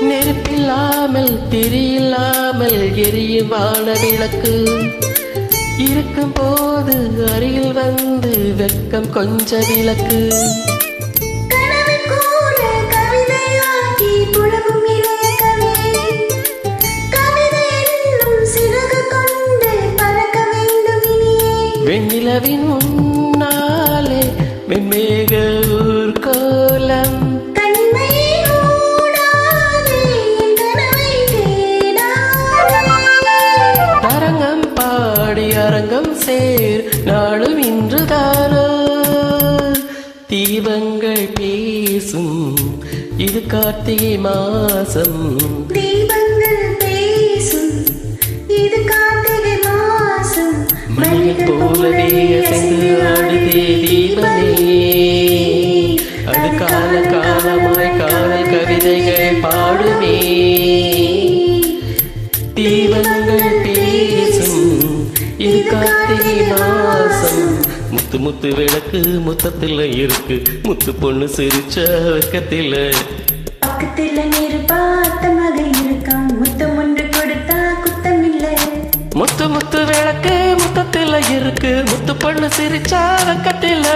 திரியில்லாமல் திரியில்லாமல் எரியும் வான விளக்கு இருக்கும் போது அருகில் வந்து வெக்கம் கொஞ்ச விளக்கு. கனவு கூட அரங்கம் சேர் நாளும் கார்த்திகை மாசம். தீபங்கள் பேசும் இது கார்த்திகை மாசம். மணிகள் போலவே அசைந்து ஆடுதே தீபமே. அது கால காலமாய் காதல் கவிதைகள் பாடுமே. தீபங்கள் கார்த்திகை மாசம் முத்து முத்து விளக்கு முத்தத்தில் இருக்கு. முத்து பொண்ணு சிரிச்ச வெக்கத்தில். பக்கத்துல நேரு பார்த்த மகன் இருக்கான். முத்தம் ஒன்று கொடுத்தா குத்தம் இல்லை முத்து முத்து விளக்கு முத்தத்தில் இருக்கு. முத்து பொண்ணு சிரிச்சா வெக்கத்தில்.